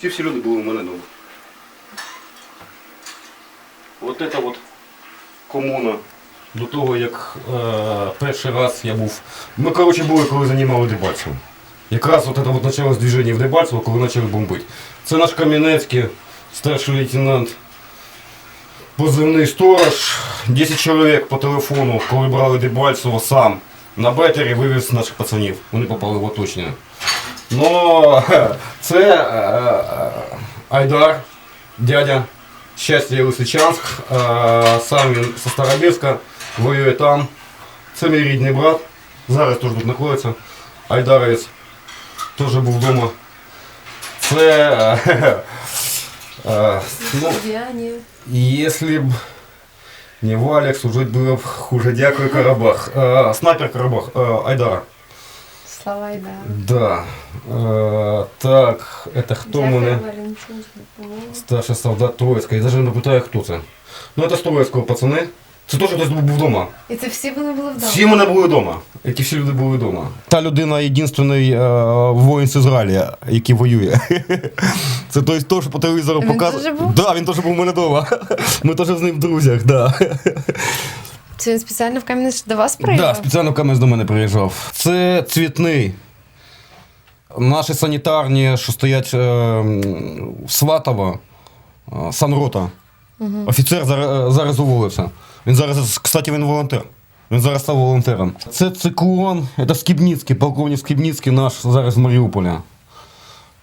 Ці всі люди були у мене вдома. От це от комуна. До того, як е, перший раз я був. Ми, коротше, були, коли займали Дебальцево. Якраз от це от почалось движення в Дебальцево, коли почали бомбити. Це наш Кам'янецький, старший лейтенант, позивний сторож, 10 чоловік по телефону, коли брали Дебальцево сам. На бетері вивіз наших пацанів. Вони попали в оточення. Но це е, е, Айдар, дядя, щастя Лисичанськ, е, сам він зі Старобірська, воює там. Це мій рідний брат, зараз теж тут знаходиться. Айдаровець теж був вдома. Це. е, е, ну, Я ні. Якщо б не Валік, служить було б хуже. Дякую, Карабах. Е, снайпер Карабах, е, Айдара. Слава Айда. Да. Е, так, это хто Дякую, мене? Валентин. Старший солдат Троїцька. Я навіть не питаю, хто це. Ну, це з Троїцького пацани. Це теж хтось був вдома. І це всі вони були вдома. Всі мене були вдома. Ті всі люди були вдома. Та людина єдиний е, воїн з Ізраїля, який воює. Це той, хто що по телевізору Він показує. теж був? Да, він теж був у мене вдома. Ми теж з ним в друзях, да. Це він спеціально в Кам'янець до вас Да, приїхав? спеціально Кам'янець до мене приїжджав. Це цвітний. Наші санітарні, що стоять е, м, в Сватово, е, санрота. Офіцер зараз, зараз уволився. Він зараз, кстати, він волонтер. Він зараз став волонтером. Це циклон, це Скібніцький, полковник Скібніцький наш зараз з Маріуполя.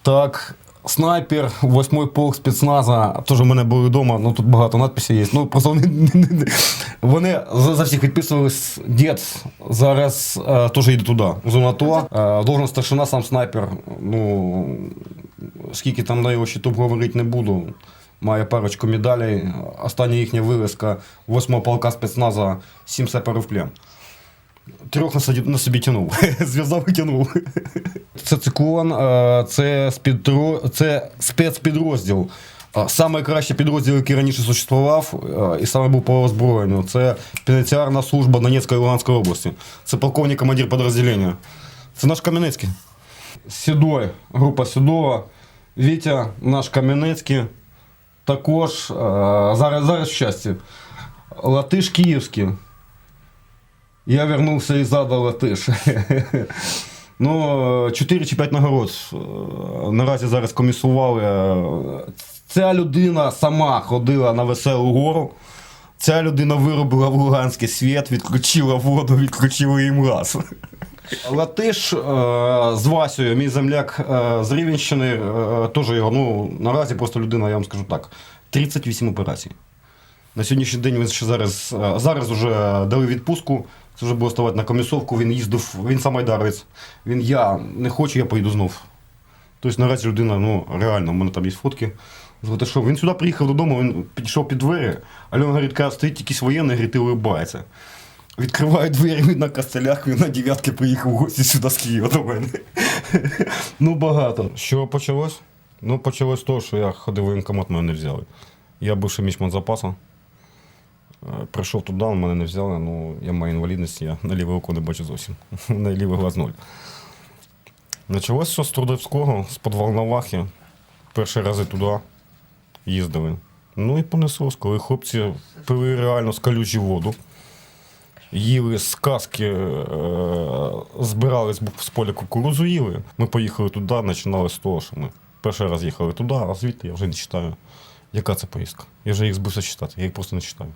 Так, снайпер, восьмий полк спецназа, теж у мене були вдома, ну тут багато надписів є. Ну просто вони, вони за, за всіх підписувались. Дід зараз е, теж йде туди, в зону АТО. Е, должен старшина, сам снайпер. Ну, скільки там на його щиту говорити не буду. Має парочку медалей. Остання їхня вивезка 8-го полка спецназа 7 саперів в плен. Трьох на собі, на собі тянув. Зв'язав і тянув. Це циклон, е, це, спідро, це спецпідрозділ. Е, Саме кращий підрозділ, який раніше существував, е, і саме був по озброєнню. Це пенітенціарна служба Донецької і Луганської області. Це полковник командир підрозділення. Це наш Кам'янецький. Сідой, група Сідова. Вітя, наш Кам'янецький. Також е, зараз, зараз в щасті. Латиш Київський. Я вернувся із ада Латиш. Ну, 4 чи 5 нагород е, наразі зараз комісували. Ця людина сама ходила на веселу гору. Ця людина виробила в Луганський світ, відключила воду, відключила їм газ. Латиш е, з Васею, мій земляк е, з Рівенщини, теж його, ну, наразі просто людина, я вам скажу так, 38 операцій. На сьогоднішній день він ще зараз, зараз вже дали відпустку. Це вже було ставати на комісовку. Він їздив, він сам айдарець. Він я не хочу, я поїду знов. Тобто наразі людина, ну реально, у мене там є фотки. Звати, що він сюди приїхав додому, він підійшов під двері, Альона говорить, каже, стоїть якийсь воєнний, говорить, і улибається. Відкриває двері, він на костелях, він на дев'ятки приїхав в гості сюди з Києва до мене. ну, багато. Що почалось? Ну, почалось з що я ходив в воєнкомат, мене не взяли. Я бивший мічман запасу. Е, Прийшов туди, мене не взяли, ну я маю інвалідність, я на ліве око не бачу зовсім. на лівий глаз ноль. Почалося все з Трудовського, з Подволновахи. Перші рази туди їздили. Ну і понеслось, коли хлопці пили реально з калючі воду. Їли з каски, е, збирали з, поля кукурудзу їли. Ми поїхали туди, починали з того, що ми перший раз їхали туди, а звідти я вже не читаю. Яка це поїздка? Я вже їх збився читати, я їх просто не читаю.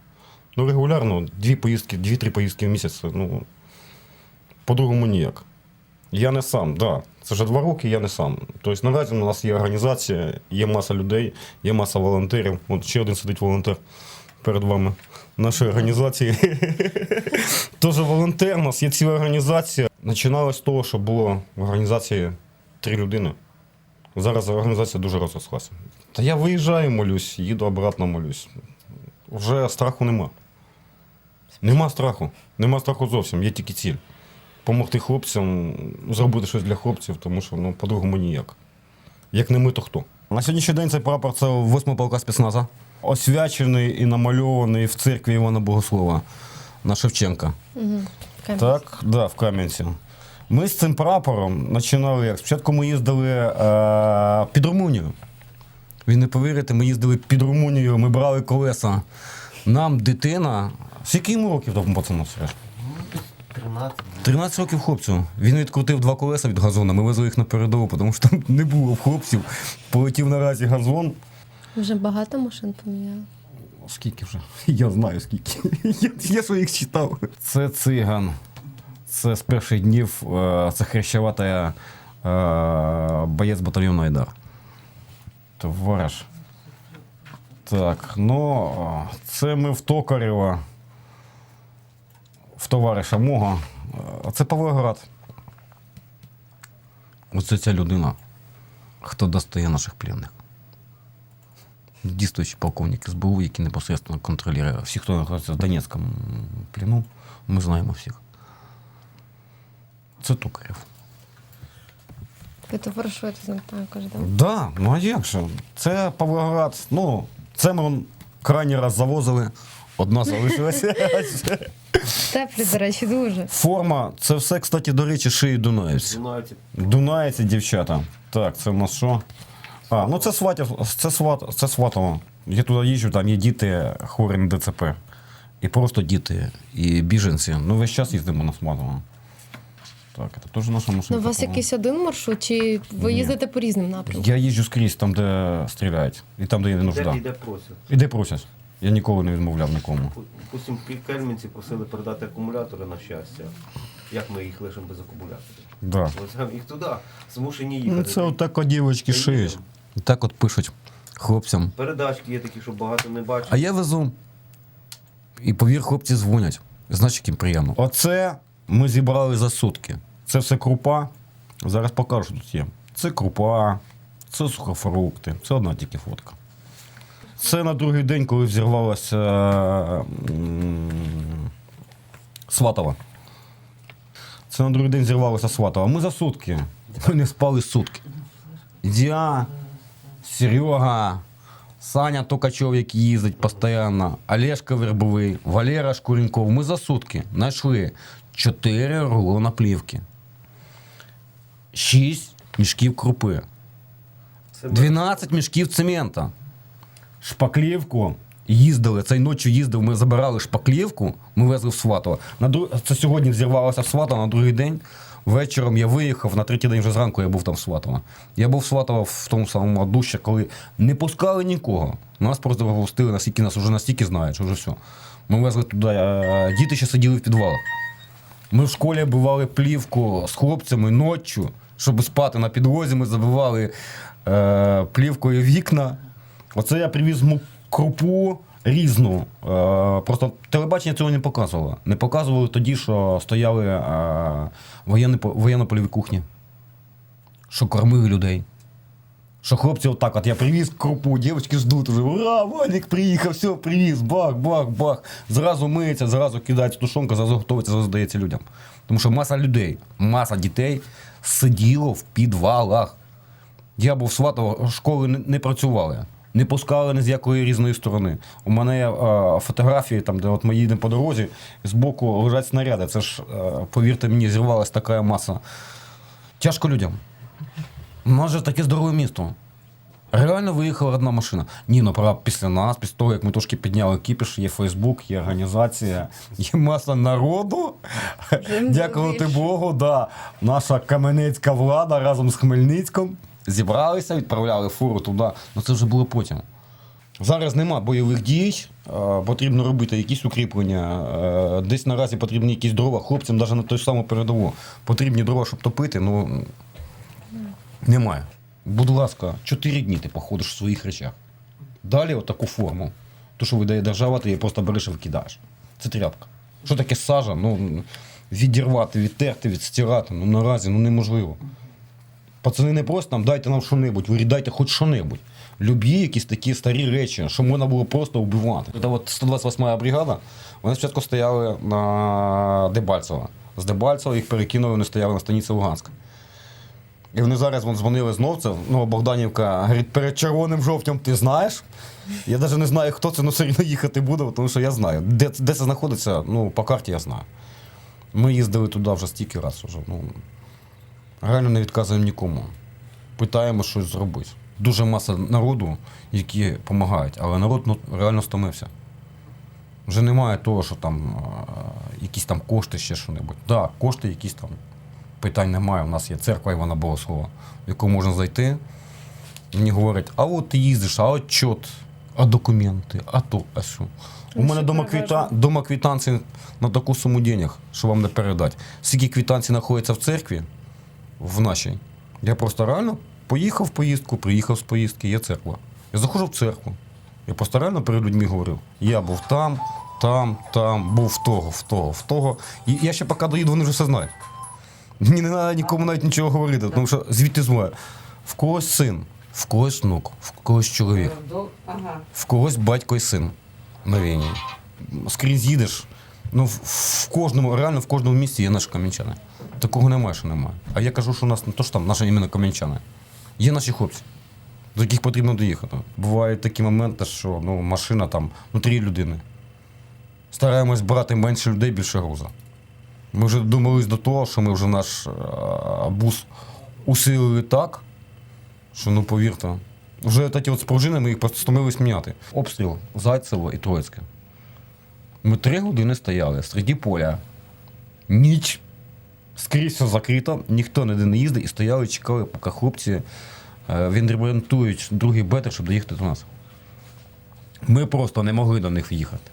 Ну, регулярно, дві поїздки, дві-три поїздки в місяць, ну, по-другому ніяк. Я не сам, да. Це вже два роки, я не сам. Тобто наразі у нас є організація, є маса людей, є маса волонтерів. От ще один сидить волонтер перед вами нашої організації. Теж волонтер, у нас є ціла організація. Починалось з того, що було в організації три людини. Зараз організація дуже розрослася. Та я виїжджаю, молюсь, їду обратно молюсь. Вже страху нема. Нема страху. Нема страху зовсім, є тільки ціль. Помогти хлопцям, зробити щось для хлопців, тому що ну, по-другому ніяк. Як не ми, то хто? На сьогоднішній день цей прапор це 8 полка спецназа. Освячений і намальований в церкві Івана Богослова на Шевченка. Кам'янець. Так, да, в Кам'янці. Ми з цим прапором починали як. Спочатку ми їздили е, під Румунію. Ви не повірите, ми їздили під Румунією, ми брали колеса. Нам дитина. Скільки йому років тому пацану Сереж? 13. 13 років хлопцю. Він відкрутив два колеса від газона, ми везли їх на передову, тому що там не було хлопців. Полетів наразі газон. Вже багато машин поміняли. Скільки вже? Я знаю скільки. Я, я своїх читав. Це циган. Це з перших днів е, це хрещавата е, боєць батальйону Айдар. Товариш. Так, ну, е, це ми в Токарєва. В товариша мого. Це Павлоград. Оце ця людина, хто достає наших пленних дійствуючий полковник СБУ, який непосредственно контролює всіх, хто знаходиться в Донецькому плену. Ми знаємо всіх. Це Токарєв. Ви товаришуєте з ним також, так? Да, ну а як же? Це Павлоград. Ну, це ми крайній раз завозили. Одна залишилася. Теплі, до речі, дуже. Форма, це все, кстати, до речі, шиї Дунаївці. Дунаївці. Дунаївці, дівчата. Так, це в нас що? А, ну це Сватів, це Сват, це Сватово. Я туди їжджу, там є діти хворі на ДЦП. І просто діти, і біженці. Ну, весь час їздимо на Сватово. Так, це теж наша машина. Ну, у вас якийсь один маршрут, чи ви Ні. їздите по різним напрямкам? Я їжджу скрізь там, де стріляють. І там, де є нужда. Де, де просять. І де просять. Я ніколи не відмовляв нікому. Допустим, кельмінці просили передати акумулятори на щастя. Як ми їх лишимо без акумуляторів? Да. Веземо їх туди, змушені їхати. Ну, це отак от дівочки шиють. Так от пишуть хлопцям. Передачки є такі, що багато не бачать. А я везу. І повір, хлопці дзвонять. Знаєш, яким приємно. Оце ми зібрали за сутки. Це все крупа. Зараз покажу тут є. Це крупа, це сухофрукти. Це одна тільки фотка. Це на другий день, коли взірвалася м, Сватова. Це на другий день зірвалося Сватова. Ми за сутки. Ми не спали сутки. Я, Серега, Саня Токачов, який їздить постійно, Олежка Вербовий, Валера Шкуренков. Ми за сутки знайшли 4 рулона плівки, 6 мішків крупи, Це 12 мішків цемента, шпаклівку. Їздили, цієї ночі їздив, ми забирали шпаклівку, ми везли в Сватово. На друг... Це сьогодні взірвалося в Сватово, на другий день. Вечором я виїхав, на третій день вже зранку я був там в Сватово. Я був в Сватово в тому самому душі, коли не пускали нікого. Нас просто випустили, наскільки нас вже настільки знають, що вже все. Ми везли туди, е, діти ще сиділи в підвалах. Ми в школі бивали плівку з хлопцями ночі, щоб спати на підлозі. Ми забивали е, плівкою вікна. Оце я привіз крупу різну. Е, просто телебачення цього не показувало. Не показували тоді, що стояли е, воєнно-польові кухні, що кормили людей. Що хлопці отак, от я привіз крупу, дівчатки ждуть уже, ура, Валік приїхав, все, привіз, бах, бах, бах. Зразу миється, зразу кидається тушонка, зразу готується, зразу здається людям. Тому що маса людей, маса дітей сиділо в підвалах. Я був Сватово, школи не працювали. Не пускали ні з якої різної сторони. У мене е, фотографії, там, де от ми їдемо по дорозі, з боку лежать снаряди. Це ж, е, повірте мені, зірвалась така маса. Тяжко людям. У нас же таке здорове місто. Реально виїхала одна машина. Ні, ну правда, після нас, після того, як ми трошки підняли кіпіш, є Фейсбук, є організація, є маса народу. Дякувати. Богу, да. наша каменецька влада разом з Хмельницьком зібралися, відправляли фуру туди. Ну це вже було потім. Зараз нема бойових дій, е, потрібно робити якісь укріплення. е, Десь наразі потрібні якісь дрова хлопцям, навіть на той саму передову. Потрібні дрова, щоб топити. Ну, немає. Будь ласка, чотири дні ти походиш в своїх речах. Далі отаку форму. То, що видає держава, ти її просто береш і викидаєш. Це тряпка. Що таке сажа? Ну, відірвати, відтерти, відстирати. Ну наразі ну, неможливо. Пацани не просто там дайте нам що-небудь, ви дайте хоч що-небудь. Любі якісь такі старі речі, що можна було просто вбивати. Це от 128 бригада, вони спочатку стояли на Дебальцево. З Дебальцева їх перекинули, вони стояли на станиці Луганська. І вони зараз вон, дзвонили знов, це ну, Богданівка, говорить, перед червоним жовтнем ти знаєш. Я навіть не знаю, хто це, але все одно їхати буде, тому що я знаю. Де, де це знаходиться, ну, по карті я знаю. Ми їздили туди вже стільки разів. Ну, реально не відказуємо нікому. Питаємо щось зробити. дуже маса народу, які допомагають, але народ ну, реально стомився. Вже немає того, що там якісь там кошти, ще що-небудь. Так, да, кошти якісь там питань немає. У нас є церква Івана Богослова, в яку можна зайти. Мені говорять, а от ти їздиш, а от чот, а документи, а то, а що. У мене дома, квіта, дома квітанції на таку суму денег, що вам не передати. Скільки квітанцій знаходиться в церкві, в нашій. Я просто реально поїхав в поїздку, приїхав з поїздки, є церква. Я заходжу в церкву. Я просто реально перед людьми говорив. Я був там, там, там, був в того, в того, в того. І я ще поки доїду, вони вже все знають. Мені не треба нікому навіть нічого говорити, тому що звідти знаю. В когось син, в когось внук, в когось чоловік, в когось батько і син на війні. Скрізь їдеш. Ну, в, кожному, реально в кожному місті є наші кам'янчани. Такого немає, що немає. А я кажу, що у нас не то ж там наші іменно кам'янчани. Є наші хлопці, до яких потрібно доїхати. Бувають такі моменти, що ну, машина там, ну, три людини. Стараємось брати менше людей, більше груза. Ми вже думались до того, що ми вже наш а, бус усилили так, що ну повірте, вже такі от спружини ми їх просто стомились міняти. Обстріл Зайцево і Троїцьке. Ми три години стояли серед поля. Ніч. Скрізь все закрито, ніхто ніде не їздить і стояли, чекали, поки хлопці е, відремонтують другий бетер, щоб доїхати до нас. Ми просто не могли до них в'їхати.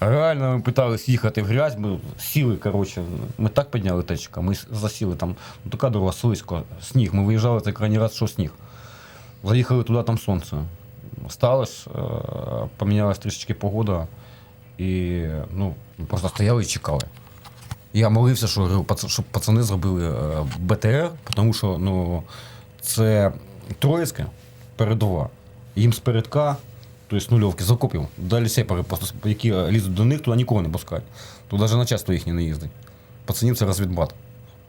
Реально ми питались їхати в грязь, ми сіли, коротше, ми так підняли течка, ми засіли там, ну, така дорога слизько, сніг. Ми виїжджали цей крайній раз, що сніг. Заїхали туди, там сонце. Сталося, е, помінялась трішечки погода, і ну, просто стояли і чекали. Я молився, що, щоб пацани зробили е, БТР, тому що ну, це Троїцьке, передова. Їм з передка, тобто нульовки, закопів. Далі сепари, які лізуть до них, туди нікого не пускають. Тут навіть начальство їхнє не їздить. Пацанів це розвідбат.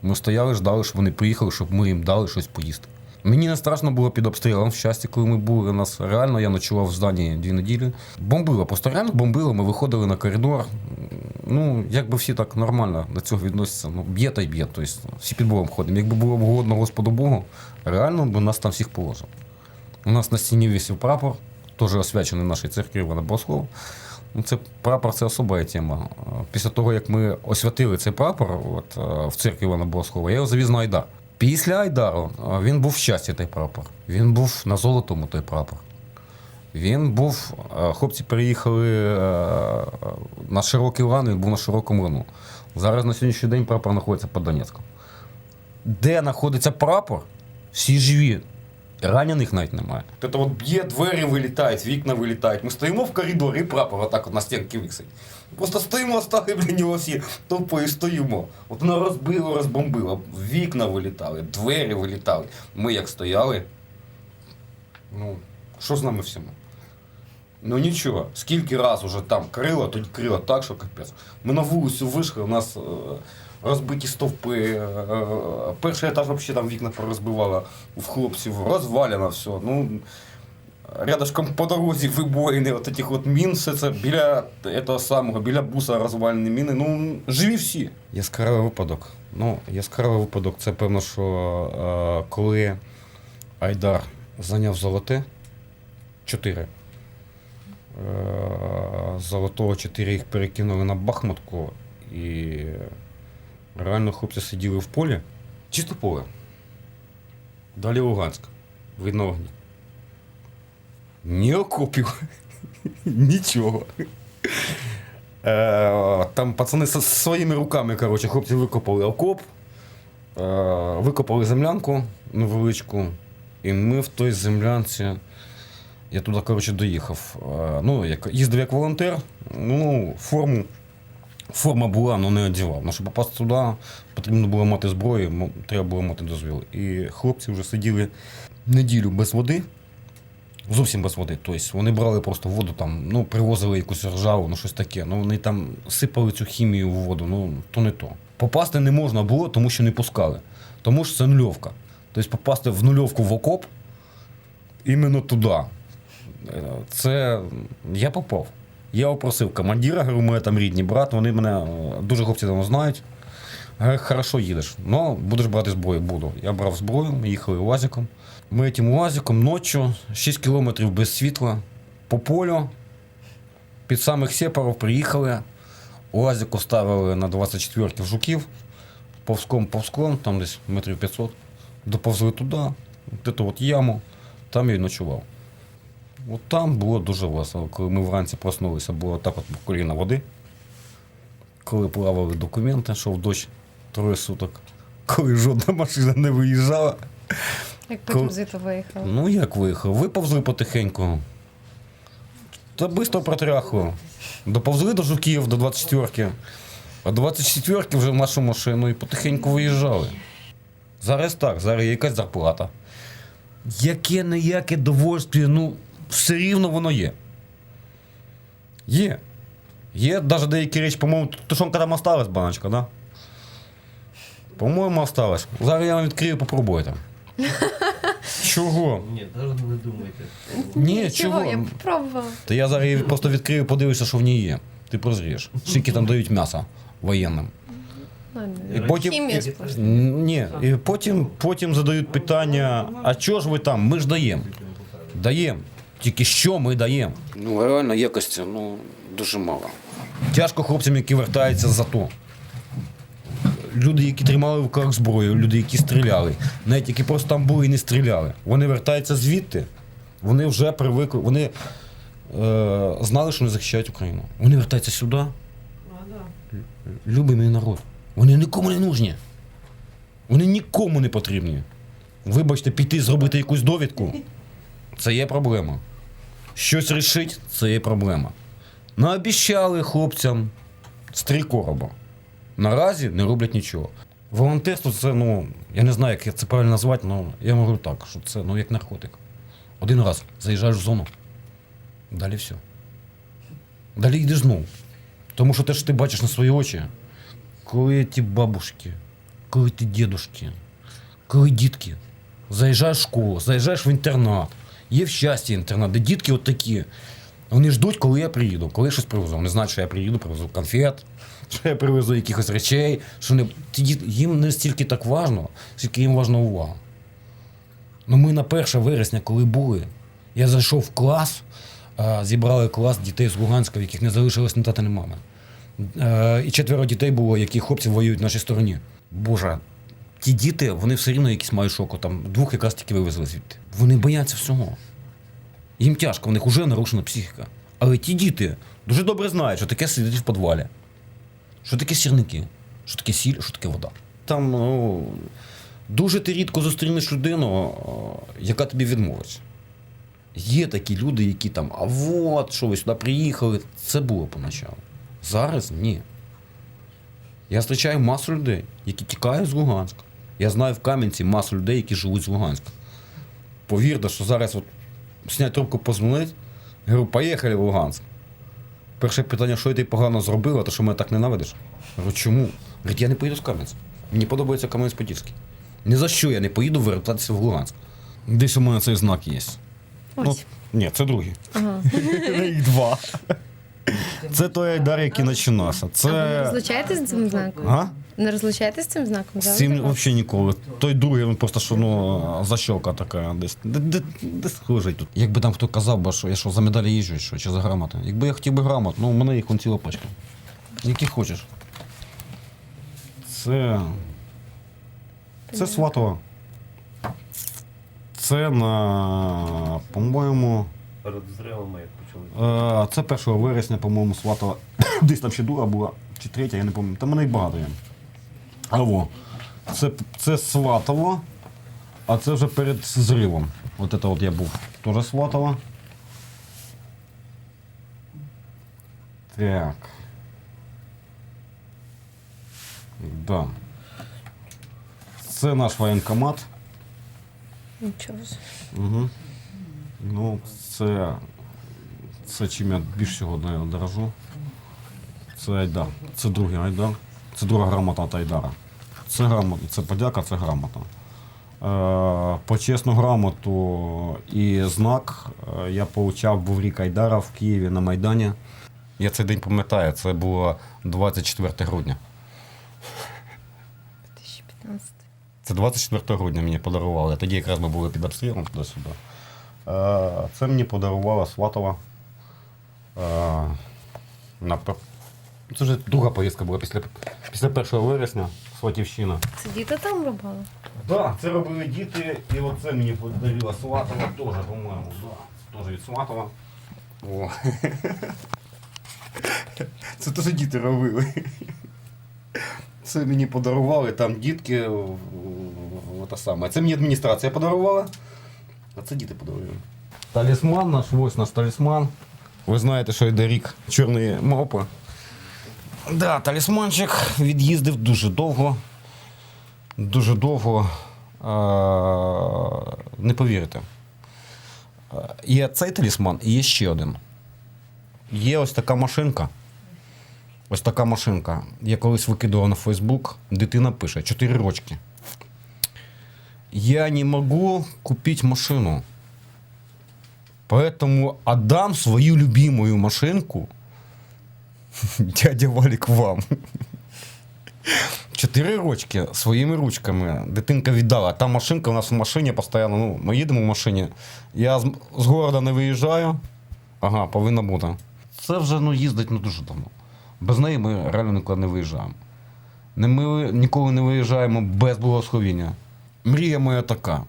Ми стояли, ждали, щоб вони приїхали, щоб ми їм дали щось поїсти. Мені не страшно було під обстрілом в щасті, коли ми були. У нас реально я ночував в зданні дві неділі. Бомбило, просто реально бомбило, ми виходили на коридор. Ну, якби всі так нормально до цього відносяться. Ну, б'є та й б'є. Тобто всі під Богом ходимо. Якби було б угодно Господу Богу, реально б нас там всіх положив. У нас на стіні висів прапор, теж освячений нашій церкві Івана Богослова. Ну, це прапор це особа тема. Після того, як ми освятили цей прапор от, е, в церкві Івана Богослова, я його завіз на Айдар. Після Айдару е, він був в щасті той прапор. Він був на золотому той прапор. Він був. е, Хлопці переїхали е, на широкий лан, він був на широкому лану. Зараз на сьогоднішній день прапор знаходиться по Донецьку. Де знаходиться прапор, всі живі. Ранених навіть немає. Це от б'є, двері вилітають, вікна вилітають. Ми стоїмо в коридорі, і прапор отак от на стінки висить. Просто стоїмо, стали біля нього всі толпою стоїмо. От воно розбило, розбомбило. Вікна вилітали, двері вилітали. Ми як стояли. Ну, що з нами всіма? Ну нічого, скільки раз уже там крило, тоді крило так, що капець. Ми на вулицю вийшли, у нас е, розбиті стовпи. е, е, перший етаж взагалі там вікна порозбивало в хлопців, розвалено все. Ну, рядышком по дорозі вибоїни, от таких от мін, все це біля того самого, біля буса розвалені міни. Ну, живі всі. Яскравий випадок. Ну, яскравий випадок це певно, що е, коли Айдар зайняв золоте, чотири. Е, Золотого 4 їх перекинули на Бахмутку і реально хлопці сиділи в полі. Чисто поле. Далі Луганськ. Видно огні. Ні окопів, нічого. Е, Там пацани своїми руками, коротше, хлопці викопали окоп, е, викопали землянку невеличку, і ми в той землянці. Я туди, коротше, доїхав. Е, Ну, як, їздив як волонтер, ну, форму. Форма була, але не одягав. Ну, щоб попасти туди, потрібно було мати зброю, треба було мати дозвіл. І хлопці вже сиділи неділю без води, зовсім без води. Тобто вони брали просто воду, там, ну, привозили якусь ржаву, ну щось таке. Ну, вони там сипали цю хімію в воду, ну, то не то. Попасти не можна було, тому що не пускали. Тому що це нульовка. Тобто попасти в нульовку в окоп іменно туди. Е, Це я попав. Я попросив командира, говорю, у мене там рідний брат, вони мене е, дуже хлопці давно знають. Говорить, хорошо їдеш, але будеш брати зброю. Буду. Я брав зброю, ми їхали УАЗиком. Ми тим УАЗиком ночі, 6 кілометрів без світла, по полю, під самих сепарів приїхали. УАЗик ставили на 24 в жуків, повзком повзком, там десь метрів 500. Доповзли туди, от от яму, там я й ночував. От там було дуже весело. Коли ми вранці проснулися, було так от по коліна води. Коли плавали документи, що в дощ троє суток. Коли жодна машина не виїжджала. Як потім Коли- звідти виїхав. Ну як виїхав? Виповзли потихеньку. Та швидко протряхло. Доповзли до жуків, до 24-ки. А 24-ки вже в нашу машину і потихеньку виїжджали. Зараз так, зараз є якась зарплата. Яке ніяке довольствие, ну, все рівно воно є. Є. Є навіть деякі речі, по-моєму, тушонка там осталась, баночка, да? По-моєму, осталась. Зараз я вам відкрию, попробуйте. Чого? Ні, навіть не думайте. Ні, чого? Я попробувала. Та я зараз її просто відкрию, подивишся, що в ній є. Ти прозрієш. Скільки там дають м'яса воєнним. І потім, і- ні, і потім, потім задають питання: а чого ж ви там? Ми ж даємо. Даємо. Тільки що ми даємо? Ну, реально якості ну, дуже мало. Тяжко хлопцям, які вертаються з АТО. Люди, які тримали в руках зброю, люди, які стріляли, навіть які просто там були і не стріляли. Вони вертаються звідти, вони вже привикли, вони е, знали, що вони захищають Україну. Вони вертаються сюди. Любий мій народ. Вони нікому не нужні. Вони нікому не потрібні. Вибачте, піти зробити якусь довідку це є проблема. Щось рішить це є проблема. Наобіщали хлопцям з три короба. Наразі не роблять нічого. Волонтерство це, ну, я не знаю, як це правильно назвати, але я можу так, що це ну, як наркотик. Один раз заїжджаєш в зону, далі все. Далі йдеш знову. Тому що те, що ти бачиш на свої очі, коли ті бабушки, коли ті дідушки, коли дітки, заїжджаєш в школу, заїжджаєш в інтернат, є в щасті інтернат, де дітки от такі. Вони ждуть, коли я приїду, коли я щось привезу. Вони знають, що я приїду, привезу конфет, що я привезу якихось речей. Що не... їм не стільки так важно, скільки їм важна увага. Ну ми на 1 вересня, коли були, я зайшов в клас, зібрали клас дітей з Луганська, в яких не залишилось ні тата, ні мами. Е, І четверо дітей було, які хлопці воюють в нашій стороні. Боже, ті діти, вони все рівно якісь мають шоку. Там двох якраз тільки вивезли звідти. Вони бояться всього. Їм тяжко, в них вже нарушена психіка. Але ті діти дуже добре знають, що таке сидіти в підвалі, що таке сірники, що таке сіль, що таке вода. Там ну, дуже ти рідко зустрінеш людину, яка тобі відмовить. Є такі люди, які там, а от, що ви сюди приїхали. Це було поначалу. Зараз ні. Я зустрічаю масу людей, які тікають з Луганська. Я знаю в Кам'янці масу людей, які живуть з Луганська. Повірте, що зараз от снять трубку позвонить, говорю, поїхали в Луганськ. Перше питання, що я ти погано зробила, то що мене так ненавидиш? Говорю, чому? Говорить, я не поїду з Кам'янця. Мені подобається Кам'янець-Подільський. Ні за що я не поїду вертатися в Луганськ. Десь у мене цей знак є. Ну, Ось. ні, це другий. Ага. Їх два. Це той Айдар, який починався. А ви не Це. розлучаєтесь з цим знаком? А? Не розлучаєтесь з цим знаком? З цим взагалі ніколи. Той другий, він просто що ну, защелка така десь. Де, де, де схожий тут. Якби там хто казав, би, що я що за медалі їжджу, що, чи за грамоти. Якби я хотів би грамот, ну у мене їх вон ціла пачка. Які хочеш. Це. Це Сватова. Це на. По-моєму. Перед зривами як. Е, Це 1 вересня, по-моєму, Сватова. Десь там ще друга була, чи третя, я не пам'ятаю. Там мене їх багато є. А во. Це, це Сватово, а це вже перед зривом. От це от я був. Теж Сватово. Так. Да. Це наш воєнкомат. Нічого. Угу. Ну, це, це чим я більш всього дорожу. Це Айдар. Це другий Айдар. Це друга грамота від Айдара. Це грамота, це подяка, це грамота. Е, почесну грамоту і знак е, я получав був рік Айдара в Києві на Майдані. Я цей день пам'ятаю, це було 24 грудня. 2015. Це 24 грудня мені подарували. Тоді якраз ми були під обстрілом туди-сюди. Е, Це мені подарувала Сватова. На... Це вже друга поїздка була після, після 1 вересня, Сватівщина. Це діти там робили? Так, це робили діти, і оце мені подарила Сватова теж, по-моєму. Да. Теж від Сватова. О. Це теж діти робили. Це мені подарували, там дітки. Ота саме. Це мені адміністрація подарувала, а це діти подарували. Талісман наш, ось наш талісман. Ви знаєте, що йде рік чорної мавпи. Да, талісманчик від'їздив дуже довго. Дуже довго. Е, Не повірите. Е, Є цей талісман і є ще один. Є ось така машинка. Ось така машинка. Я колись викидував на Фейсбук. Дитина пише 4 рочки. Я не могу купить машину. Поэтому отдам свою любимую машинку дядя Валік вам. Чотири рочки своїми ручками дитинка віддала. Та машинка у нас в машині постійно. Ну, ми їдемо в машині. Я з, з города не виїжджаю. Ага, повинна бути. Це вже ну, їздить ну, дуже давно. Без неї ми реально нікуди не виїжджаємо. Не ми ніколи не виїжджаємо без благословіння. Мрія моя така.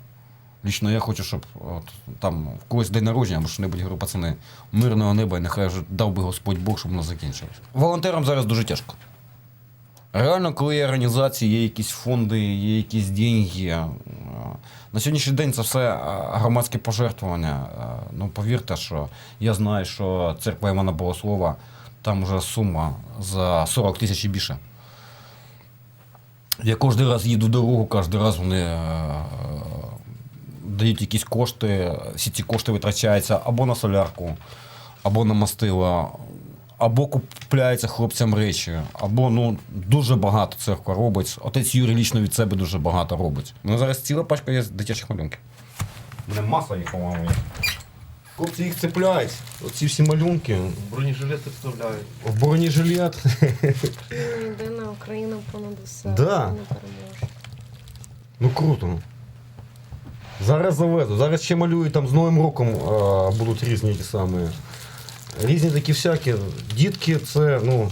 Лічно я хочу, щоб от, там в когось день народження або що-небудь говорю, пацани, мирного неба, і нехай вже дав би Господь Бог, щоб воно закінчилось. Волонтерам зараз дуже тяжко. Реально, коли є організації, є якісь фонди, є якісь деньги. На сьогоднішній день це все громадське пожертвування. Ну, повірте, що я знаю, що церква Івана Богослова, там вже сума за 40 тисяч і більше. Я кожен раз їду дорогу, кожен раз вони е, дають якісь кошти, всі ці кошти витрачаються або на солярку, або на мастила, або купляються хлопцям речі, або ну дуже багато церква робить. Отець Юрій лічно від себе дуже багато робить. У мене зараз ціла пачка є дитячих малюнків. У мене маса їх, по-моєму. є. Хлопці їх цепляють, оці всі малюнки. Бронежилети вставляють. В бронежилет. Єдина Україна понад усе. Да. Не. Ну круто. Зараз завезу. Зараз ще малюють там з Новим роком а, будуть різні ті самі. Різні такі всякі. Дітки це, ну.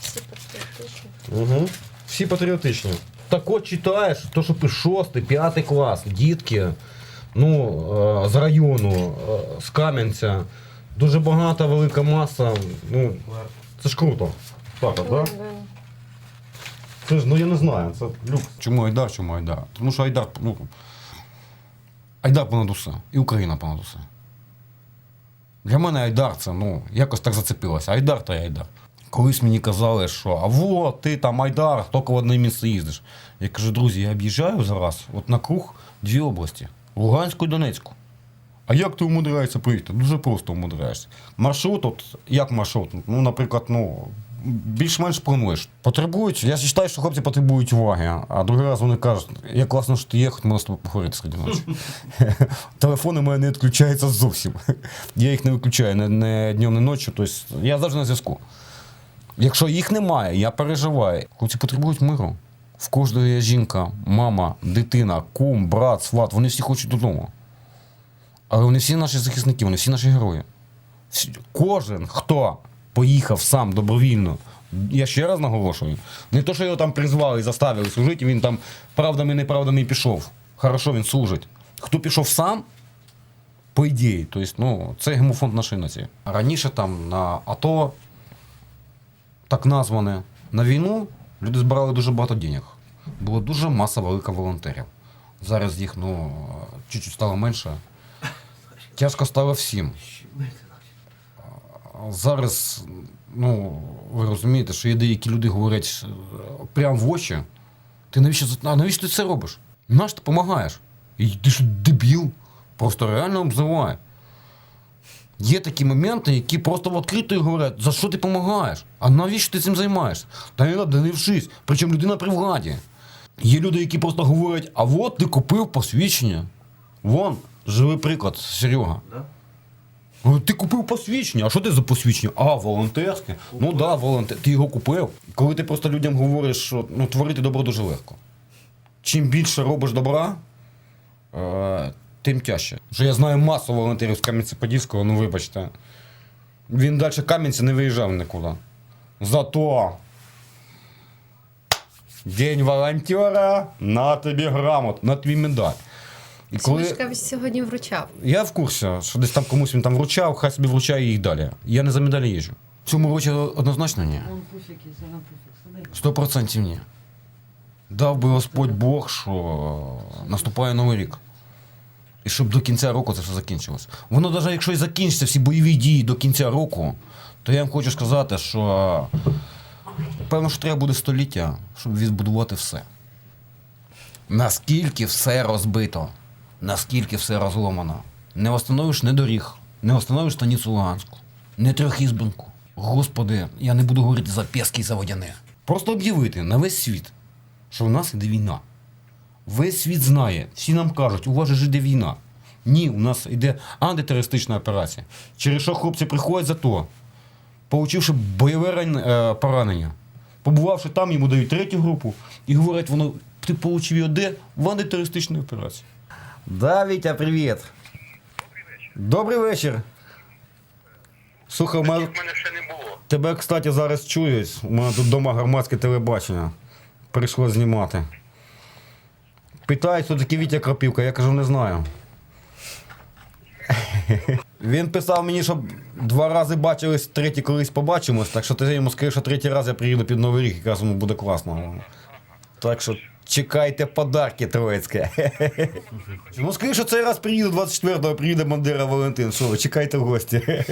Всі патріотичні. Угу. Всі патріотичні. Так от читаєш, то, що пише 6, 5 клас, дітки, ну, е, з району, е, з Кам'янця. Дуже багата, велика маса. Ну, це ж круто. Так? Да. Це ж, ну я не знаю, це люкс. Чому Айдар, чому Айдар? Тому що Айдар, ну. Айдар понад усе. І Україна понад усе. Для мене Айдар це, ну, якось так зацепилося. Айдар та Айдар. Колись мені казали, що а во, ти там Айдар, тільки в одне місце їздиш. Я кажу, друзі, я об'їжджаю зараз, от на круг дві області: Луганську і Донецьку. А як ти умудряєшся приїхати? Дуже просто умудряєшся. Маршрут, от як маршрут? Ну, наприклад, ну, більш-менш плануєш. Потребують, я вважаю, що хлопці потребують уваги, а другий раз вони кажуть, як класно, що ти є, хоч можна з тобою поговорити серед ночі. Телефони у мене не відключаються зовсім. Я їх не виключаю не днем, не ночі, тобто я завжди на зв'язку. Якщо їх немає, я переживаю. Хлопці потребують миру. В кожного є жінка, мама, дитина, кум, брат, сват, вони всі хочуть додому. Але вони всі наші захисники, вони всі наші герої. Всі- Кожен, хто поїхав сам добровільно, я ще раз наголошую, не то, що його там призвали і заставили служити, він там правдами неправдами пішов. Хорошо, він служить. Хто пішов сам, по ідеї, тобто, ну, це гемофонд нашої нації. Раніше там на АТО, так назване, на війну люди збирали дуже багато денег. Була дуже маса велика волонтерів. Зараз їх ну, чуть-чуть стало менше. Тяжко стало всім. Зараз, ну, ви розумієте, що є деякі люди говорять е, прямо в очі. Ти навіщо, а навіщо ти це робиш? Наш ти допомагаєш? І ти що дебіл? Просто реально обзиває. Є такі моменти, які просто в відкрито говорять, за що ти допомагаєш? А навіщо ти цим займаєшся? Та не треба, не вшись. Причому людина при владі. Є люди, які просто говорять, а от ти купив посвідчення. Вон, живий приклад, Серега. Говорю, Ти купив посвідчення. А що ти за посвідчення? А, волонтерське. Ну так, да, волонтер. Ти його купив. Коли ти просто людям говориш, що ну, творити добро дуже легко. Чим більше робиш добра, е, тим тяжче. Що я знаю масу волонтерів з Кам'янця-Подільського, ну вибачте. Він далі Кам'янця не виїжджав нікуди. Зато День волонтера, на тобі грамот, на тобі медаль. І Смішка сьогодні вручав. я в курсі, що десь там комусь він там вручав, хай собі вручає їх далі. Я не за медалі їжджу. В цьому році однозначно ні. Сто процентів ні. Дав би Господь Бог, що наступає Новий рік. І щоб до кінця року це все закінчилось. Воно навіть якщо і закінчиться всі бойові дії до кінця року, то я вам хочу сказати, що певно, що треба буде століття, щоб відбудувати все. Наскільки все розбито, наскільки все розломано. Не встановиш не доріг, не встановиш станицю Луганську, не трьохізбинку. Господи, я не буду говорити за Пєски і за Водяне. Просто об'явити на весь світ, що в нас іде війна. Весь світ знає, всі нам кажуть, у вас же ж іде війна. Ні, у нас йде антитерористична операція. Через що хлопці приходять за то, получивши бойове е, поранення, побувавши там, йому дають третю групу і говорять, воно, ти получив де? В антитерористичній операції. Да, Вітя, привіт. Добрий вечір. Слухай, мене, мене ще не було. тебе, кстати, зараз чують. У мене тут вдома громадське телебачення. Прийшло знімати. Питають, хто такий Вітя Крапівка, я кажу, не знаю. Він писав мені, щоб два рази бачились, третій колись побачимось, так що ти йому скажи, що третій раз я приїду під Новий рік, якраз йому буде класно. Так що чекайте подарки троїцьке. Ну що цей раз приїду 24-го, приїде Бандера Валентин. Що ви, чекайте в гості.